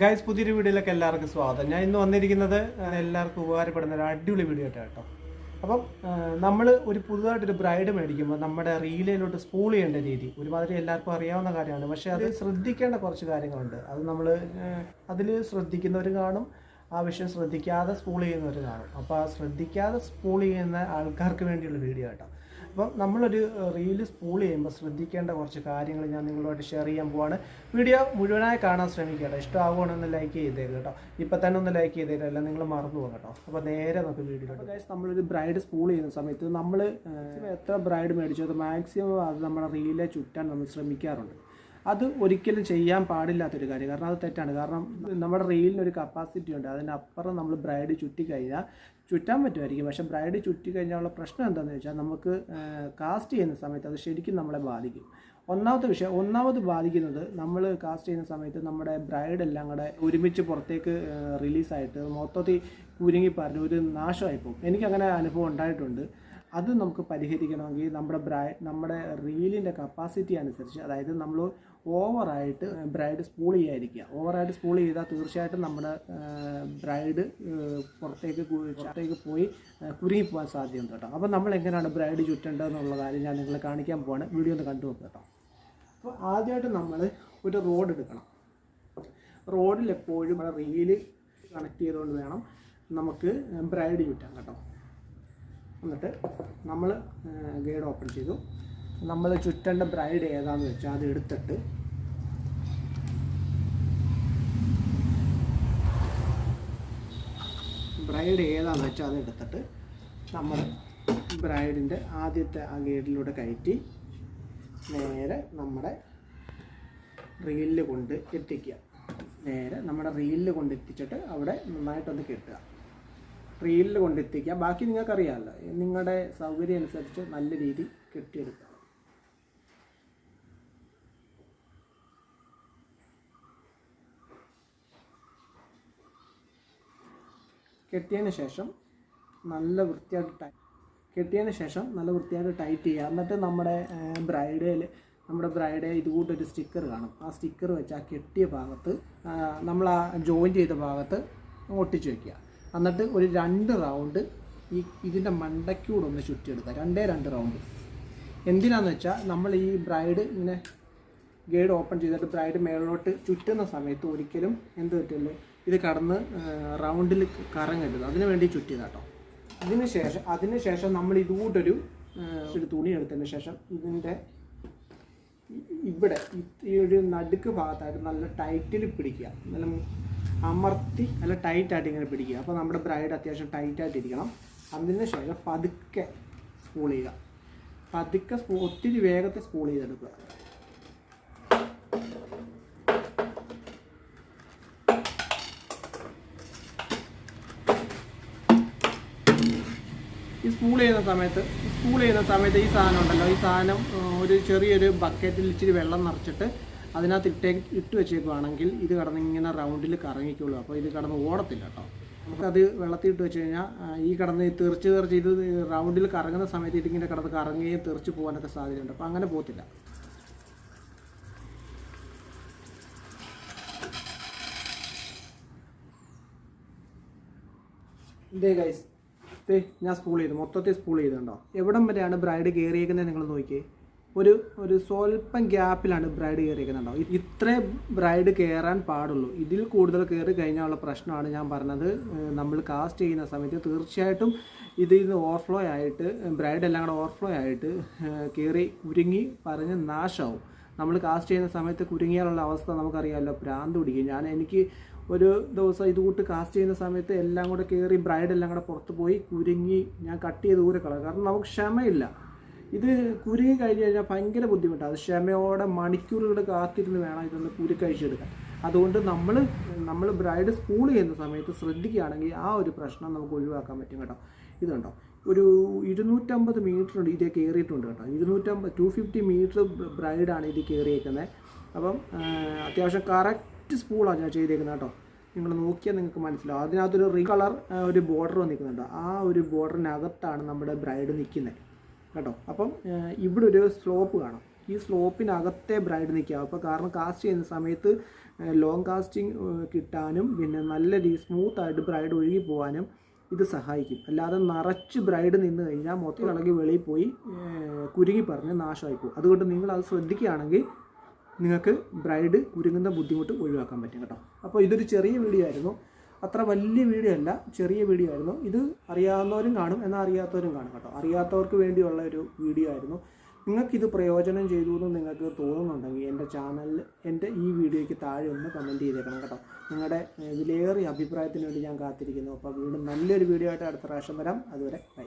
Guys പുതിയൊരു വീഡിയോയിലേക്ക് എല്ലാവർക്കും സ്വാഗതം. ഞാൻ ഇന്ന് വന്നിരിക്കുന്നത് എല്ലാവർക്കും ഉപകാരപ്പെടുന്ന ഒരു അടിപൊളി വീഡിയോ ആയിട്ടാണ് കേട്ടോ. അപ്പം നമ്മൾ ഒരു പുതുതായിട്ടൊരു ബ്രൈഡ് മേടിക്കുമ്പോൾ നമ്മുടെ റീലയിലോട്ട് സ്പൂൾ ചെയ്യേണ്ട രീതി ഒരുമാതിരി എല്ലാവർക്കും അറിയാവുന്ന കാര്യമാണ്. പക്ഷേ അത് ശ്രദ്ധിക്കേണ്ട കുറച്ച് കാര്യങ്ങളുണ്ട്. അത് നമ്മൾ അതിൽ ശ്രദ്ധിക്കുന്നവർ കാണും ആ വിഷയം ശ്രദ്ധിക്കാതെ സ്പൂൾ ചെയ്യുന്നവർ കാണും. അപ്പോൾ ആ ശ്രദ്ധിക്കാതെ സ്പൂൾ ചെയ്യുന്ന ആൾക്കാർക്ക് വേണ്ടിയുള്ള വീഡിയോ കേട്ടോ അപ്പം നമ്മളൊരു റീൽ സ്പൂൾ ചെയ്യുമ്പോൾ ശ്രദ്ധിക്കേണ്ട കുറച്ച് കാര്യങ്ങൾ ഞാൻ നിങ്ങളുമായിട്ട് ഷെയർ ചെയ്യാൻ പോവാണ്. വീഡിയോ മുഴുവനായി കാണാൻ ശ്രമിക്കട്ടെ ഇഷ്ടമാകുകയാണെന്ന് ലൈക്ക് ചെയ്തേക്ക് കേട്ടോ. ഇപ്പം തന്നെ ഒന്ന് ലൈക്ക് ചെയ്തേരും അല്ല നിങ്ങൾ മറന്നു പോകും കേട്ടോ. അപ്പോൾ നേരെ നമുക്ക് വീഡിയോ ഗൈസ് നമ്മളൊരു ബ്രൈഡ് സ്പൂൾ ചെയ്യുന്ന സമയത്ത് നമ്മൾ എത്ര ബ്രൈഡ് മേടിച്ചു അത് മാക്സിമം അത് നമ്മുടെ റീലെ ചുറ്റാൻ നമ്മൾ ശ്രമിക്കാറുണ്ട്. അത് ഒരിക്കലും ചെയ്യാൻ പാടില്ലാത്തൊരു കാര്യം. കാരണം അത് തെറ്റാണ്. കാരണം നമ്മുടെ റീലിന് ഒരു കപ്പാസിറ്റി ഉണ്ട്. അതിനപ്പുറം നമ്മൾ ബ്രൈഡ് ചുറ്റി കഴിഞ്ഞാൽ ചുറ്റാൻ പറ്റുമായിരിക്കും. പക്ഷേ ബ്രൈഡ് ചുറ്റി കഴിഞ്ഞാലുള്ള പ്രശ്നം എന്താണെന്ന് വെച്ചാൽ നമുക്ക് കാസ്റ്റ് ചെയ്യുന്ന സമയത്ത് അത് ശരിക്കും നമ്മളെ ബാധിക്കും. ഒന്നാമത്തെ വിഷയം ഒന്നാമത് ബാധിക്കുന്നത് നമ്മൾ കാസ്റ്റ് ചെയ്യുന്ന സമയത്ത് നമ്മുടെ ബ്രൈഡ് എല്ലാം കൂടെ ഒരുമിച്ച് പുറത്തേക്ക് റിലീസായിട്ട് മൊത്തത്തിൽ കുരുങ്ങി ഒരു നാശമായി പോകും. എനിക്കങ്ങനെ അനുഭവം ഉണ്ടായിട്ടുണ്ട്. അത് നമുക്ക് പരിഹരിക്കണമെങ്കിൽ നമ്മുടെ ബ്രൈ നമ്മുടെ റീലിന്റെ കപ്പാസിറ്റി അനുസരിച്ച് അതായത് നമ്മൾ ഓവറായിട്ട് ബ്രൈഡ് സ്പൂൾ ചെയ്യാതിരിക്കുക. ഓവറായിട്ട് സ്പൂൾ ചെയ്താൽ തീർച്ചയായിട്ടും നമ്മുടെ ബ്രൈഡ് പുറത്തേക്ക് പുറത്തേക്ക് പോയി കുരുങ്ങിപ്പോകാൻ കുരുങ്ങി പോകാൻ സാധ്യതയുണ്ട് കേട്ടോ. അപ്പോൾ നമ്മൾ എങ്ങനെയാണ് ബ്രൈഡ് ചുറ്റേണ്ടതെന്നുള്ള കാര്യം ഞാൻ നിങ്ങളെ കാണിക്കാൻ പോവാണ്. വീഡിയോ ഒന്ന് കണ്ടു നോക്കുക കേട്ടോ. അപ്പോൾ ആദ്യമായിട്ട് നമ്മൾ ഒരു റോഡ് എടുക്കണം. റോഡിൽ എപ്പോഴും നമ്മുടെ റീൽ കണക്ട് ചെയ്തുകൊണ്ട് വേണം നമുക്ക് ബ്രൈഡ് ചുറ്റാൻ കേട്ടോ. എന്നിട്ട് നമ്മൾ ഗൈഡ് ഓപ്പൺ ചെയ്തു. നമ്മൾ ചുറ്റേണ്ട ബ്രൈഡ് ഏതാന്ന് വെച്ചാൽ അത് എടുത്തിട്ട് ബ്രൈഡ് ഏതാന്ന് വെച്ചാൽ അത് എടുത്തിട്ട് നമ്മൾ ബ്രൈഡിന്റെ ആദ്യത്തെ ആ ഗേഡിലൂടെ കയറ്റി നേരെ നമ്മുടെ റീലിൽ കൊണ്ട് എത്തിക്കുക. നേരെ നമ്മുടെ റീലിൽ കൊണ്ട് എത്തിച്ചിട്ട് അവിടെ നന്നായിട്ടൊന്ന് കെട്ടുക. റീലിൽ കൊണ്ടെത്തിക്കുക ബാക്കി നിങ്ങൾക്കറിയാമല്ലോ നിങ്ങളുടെ സൗകര്യം അനുസരിച്ച് നല്ല രീതി കെട്ടിയെടുക്കുക. കെട്ടിയതിന് ശേഷം നല്ല വൃത്തിയായിട്ട് ടൈ കെട്ടിയതിന് ശേഷം നല്ല വൃത്തിയായിട്ട് ടൈറ്റ് ചെയ്യുക. എന്നിട്ട് നമ്മുടെ ബ്രൈഡേൽ നമ്മുടെ ബ്രൈഡേ ഇതുകൂട്ടൊരു സ്റ്റിക്കർ കാണും. ആ സ്റ്റിക്കർ വെച്ച് ആ കെട്ടിയ ഭാഗത്ത് നമ്മൾ ആ ജോയിൻ ചെയ്ത ഭാഗത്ത് ഒട്ടിച്ച് വയ്ക്കുക എന്നിട്ട് ഒരു രണ്ട് റൗണ്ട് ഈ ഇതിന്റെ മണ്ടയ്ക്കൂടെ ഒന്ന് ചുറ്റിയെടുക്കുക. രണ്ടേ രണ്ട് റൗണ്ട്. എന്തിനാന്ന് വെച്ചാൽ നമ്മൾ ഈ ബ്രൈഡ് ഇങ്ങനെ ഗേഡ് ഓപ്പൺ ചെയ്തിട്ട് ബ്രൈഡ് മേളിലോട്ട് ചുറ്റുന്ന സമയത്ത് ഒരിക്കലും എന്ത് പറ്റില്ല? ഇത് കടന്ന് റൗണ്ടിൽ കറങ്ങരുത്. അതിന് വേണ്ടി ചുറ്റിയതാട്ടോ. അതിന് ശേഷം അതിന് ശേഷം നമ്മൾ ഇതുകൂട്ടൊരു ഒരു തുണി എടുത്തതിന് ശേഷം ഇതിന്റെ ഇവിടെ ഈ ഒരു നടുക്ക് ഭാഗത്തായിട്ട് നല്ല ടൈറ്റിൽ പിടിക്കുക. നല്ല അമർത്തി നല്ല ടൈറ്റായിട്ട് ഇങ്ങനെ പിടിക്കുക. അപ്പോൾ നമ്മുടെ ബ്രൈഡ് അത്യാവശ്യം ടൈറ്റായിട്ട് ഇരിക്കണം. അതിന് ശേഷം പതുക്കെ സ്പൂൾ ചെയ്യുക. പതുക്കെ ഒത്തിരി വേഗത്തിൽ സ്പൂൾ ചെയ്തെടുക്കുക. ഈ സ്പൂൾ ചെയ്യുന്ന സമയത്ത് സ്പൂൾ ചെയ്യുന്ന സമയത്ത് ഈ സാധനം ഉണ്ടല്ലോ. ഈ സാധനം ഒരു ചെറിയൊരു ബക്കറ്റിൽ ഇച്ചിരി വെള്ളം നിറച്ചിട്ട് അതിനകത്ത് ഇട്ടേ ഇട്ട് വെച്ചേക്കുവാണെങ്കിൽ ഇത് കടന്ന് ഇങ്ങനെ റൗണ്ടിൽ കറങ്ങിക്കുള്ളൂ അപ്പോൾ ഇത് കടന്ന് ഓടത്തില്ല കേട്ടോ. നമുക്കത് വെള്ളത്തിൽ ഇട്ട് വെച്ച് കഴിഞ്ഞാൽ ഈ കടന്ന് തെറിച്ച് തെറിച്ച് ഇത് റൗണ്ടിൽ കറങ്ങുന്ന സമയത്ത് ഇതിങ്ങനെ കടന്ന് കറങ്ങുകയും തെറിച്ച് പോകാനൊക്കെ സാധ്യതയുണ്ട്. അപ്പോൾ അങ്ങനെ പോകത്തില്ല. ഇതേ ഗൈസ് ദേ ഞാൻ സ്പൂൾ ചെയ്തു. മൊത്തത്തിൽ സ്പൂൾ ചെയ്തിട്ടുണ്ടോ എവിടം വരെയാണ് ബ്രൈഡ് കയറിയേക്കുന്നത് നിങ്ങൾ നോക്കിയേ? ഒരു ഒരു സ്വല്പം ഗ്യാപ്പിലാണ് ബ്രൈഡ് കയറിയേക്കുന്നുണ്ടോ ഇത്രേ ബ്രൈഡ് കയറാൻ പാടുള്ളൂ. ഇതിൽ കൂടുതൽ കയറി കഴിഞ്ഞാലുള്ള പ്രശ്നമാണ് ഞാൻ പറഞ്ഞത്. നമ്മൾ കാസ്റ്റ് ചെയ്യുന്ന സമയത്ത് തീർച്ചയായിട്ടും ഇതിൽ നിന്ന് ഓവർഫ്ലോ ആയിട്ട് ബ്രൈഡ് എല്ലാം കൂടെ ഓവർഫ്ലോ ആയിട്ട് കയറി ഉരുങ്ങി പറഞ്ഞ് നാശമാവും നമ്മൾ കാസ്റ്റ് ചെയ്യുന്ന സമയത്ത് കുരുങ്ങിയാലുള്ള അവസ്ഥ നമുക്കറിയാമല്ലോ ഭ്രാന്ത് പിടിക്കും. ഞാൻ എനിക്ക് ഒരു ദിവസം ഇത് കൂട്ട് കാസ്റ്റ് ചെയ്യുന്ന സമയത്ത് എല്ലാം കൂടെ കയറി ബ്രൈഡ് എല്ലാം കൂടെ പുറത്ത് പോയി കുരുങ്ങി ഞാൻ കട്ട് ചെയ്ത് ദൂരെ കളയും. കാരണം നമുക്ക് ക്ഷമയില്ല. ഇത് കുരുങ്ങി കഴിഞ്ഞ് കഴിഞ്ഞാൽ ഭയങ്കര ബുദ്ധിമുട്ടാണ് അത് ക്ഷമയോടെ മണിക്കൂറുകൾ കാത്തിരുന്ന് വേണം ഇതൊന്ന് കുരുക്കഴിച്ചെടുക്കാൻ. അതുകൊണ്ട് നമ്മൾ നമ്മൾ ബ്രൈഡ് സ്കൂൾ ചെയ്യുന്ന സമയത്ത് ശ്രദ്ധിക്കുകയാണെങ്കിൽ ആ ഒരു പ്രശ്നം നമുക്ക് ഒഴിവാക്കാൻ പറ്റും കേട്ടോ. ഇതുണ്ടോ ഒരു ഇരുന്നൂറ്റമ്പത് മീറ്റർ ഉണ്ട് ഇതേ കയറിയിട്ടുണ്ട് കേട്ടോ. ഇരുന്നൂറ്റമ്പത് ടു ഫിഫ്റ്റി മീറ്റർ ബ്രൈഡാണ് ഇത് കയറിയേക്കുന്നത് അപ്പം അത്യാവശ്യം കറക്റ്റ് സ്പൂളാണ് ഞാൻ ചെയ്തേക്കുന്നത് കേട്ടോ. നിങ്ങൾ നോക്കിയാൽ നിങ്ങൾക്ക് മനസ്സിലാവും. അതിനകത്തൊരു റീ കളർ ഒരു ബോർഡർ വന്നിരിക്കുന്നുണ്ട് ആ ഒരു ബോർഡറിനകത്താണ് നമ്മുടെ ബ്രൈഡ് നിൽക്കുന്നത് കേട്ടോ? അപ്പം ഇവിടെ ഒരു സ്ലോപ്പ് കാണാം. ഈ സ്ലോപ്പിനകത്തെ ബ്രൈഡ് നിൽക്കുക. അപ്പോൾ കാരണം കാസ്റ്റ് ചെയ്യുന്ന സമയത്ത് ലോങ് കാസ്റ്റിംഗ് കിട്ടാനും പിന്നെ നല്ല രീതി സ്മൂത്തായിട്ട് ബ്രൈഡ് ഒഴുകി പോകാനും ഇത് സഹായിക്കും. അല്ലാതെ നിറച്ച് ബ്രൈഡ് നിന്ന് കഴിഞ്ഞാൽ മൊത്തം ഇളകി വെളിയിൽ പോയി കുരുങ്ങി പറഞ്ഞ് നാശമായി പോകും. അതുകൊണ്ട് നിങ്ങൾ അത് ശ്രദ്ധിക്കുകയാണെങ്കിൽ നിങ്ങൾക്ക് ബ്രൈഡ് കുരുങ്ങുന്ന ബുദ്ധിമുട്ട് ഒഴിവാക്കാൻ പറ്റും കേട്ടോ. അപ്പോൾ ഇതൊരു ചെറിയ വീഡിയോ ആയിരുന്നു. അത്ര വലിയ വീഡിയോ അല്ല ചെറിയ വീഡിയോ ആയിരുന്നു. ഇത് അറിയാവുന്നവരും കാണും എന്നാൽ അറിയാത്തവരും കാണും കേട്ടോ. അറിയാത്തവർക്ക് വേണ്ടിയുള്ള ഒരു വീഡിയോ ആയിരുന്നു. നിങ്ങൾക്കിത് പ്രയോജനം ചെയ്തു എന്ന് നിങ്ങൾക്ക് തോന്നുന്നുണ്ടെങ്കിൽ എന്റെ ചാനലിൽ എന്റെ ഈ വീഡിയോയ്ക്ക് താഴെ ഒന്ന് കമന്റ് ചെയ്തേക്കണം കേട്ടോ. നിങ്ങളുടെ വിലയേറിയ അഭിപ്രായത്തിന് വേണ്ടി ഞാൻ കാത്തിരിക്കുന്നു. അപ്പോൾ വീണ്ടും നല്ലൊരു വീഡിയോ ആയിട്ട് അടുത്ത പ്രാവശ്യം വരാം. അതുവരെ ബൈ.